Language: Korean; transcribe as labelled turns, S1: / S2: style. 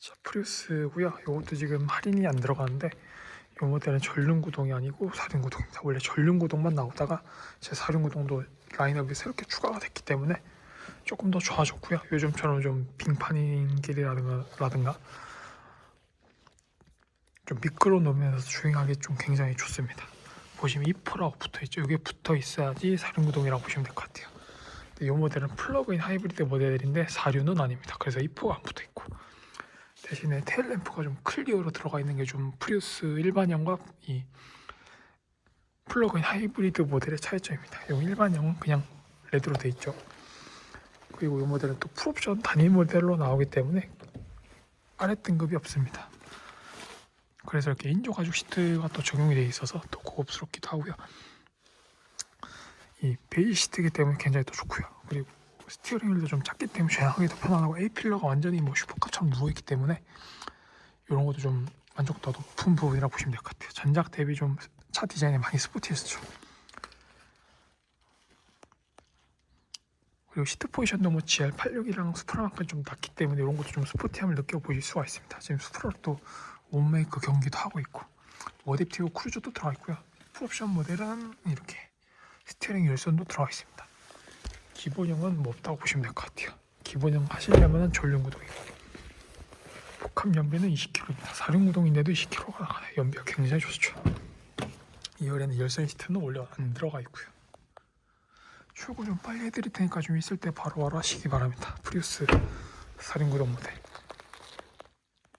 S1: 자, 프리우스고요. 이것도 지금 할인이 안 들어가는데 이 모델은 전륜 구동이 아니고 사륜 구동입니다. 원래 전륜 구동만 나오다가 제 사륜 구동도 라인업이 새롭게 추가가 됐기 때문에 조금 더 좋아졌고요. 요즘처럼 좀 빙판인 길이라든가 라든가 좀 미끄러 놓으면서 주행하기 좀 굉장히 좋습니다. 보시면 2%라고 붙어 있죠. 이게 붙어 있어야지 사륜 구동이라고 보시면 될 것 같아요. 이 모델은 플러그인 하이브리드 모델인데 사륜은 아닙니다. 그래서 2%가 안 붙어 있고 대신에 테일 램프가 좀 클리어로 들어가 있는 게 좀 프리우스 일반형과 이 플러그인 하이브리드 모델의 차이점입니다. 이 일반형은 그냥 레드로 돼 있죠. 그리고 이 모델은 또 풀옵션 단일 모델로 나오기 때문에 아래 등급이 없습니다. 그래서 이렇게 인조 가죽 시트가 또 적용이 되어 있어서 더 고급스럽기도 하고요. 이 베이지 시트이기 때문에 굉장히 또 좋고요. 그리고 스티어링 휠도 좀 작기 때문에 주행하기 도 편안하고 A 필러가 완전히 뭐 슈퍼카처럼 누워있기 때문에 이런 것도 좀 만족도가 높은 부분이라고 보시면 될 것 같아요. 전작 대비 좀 차 디자인이 많이 스포티했죠. 그리고 시트 포지션도 뭐 GR86이랑 수프라만큼 좀 낮기 때문에 이런 것도 좀 스포티함을 느껴보실 수가 있습니다. 지금 수프라로 또 원메이크 경기도 하고 있고 워뎁티브 크루즈도 들어가 있고요. 풀옵션 모델은 이렇게 스티어링 열선도 들어가 있습니다. 기본형은 뭐 없다고 보시면 될 것 같아요. 기본형 하시려면 전륜 구동이고 복합 연비는 20km입니다. 사륜 구동인데도 20km가 나가네. 연비가 굉장히 좋죠. 2열에는 열선 시트는 원래 안 들어가 있고요. 출고 좀 빨리 해드릴 테니까 좀 있을 때 바로 바로 하시기 바랍니다. 프리우스 사륜 구동 모델.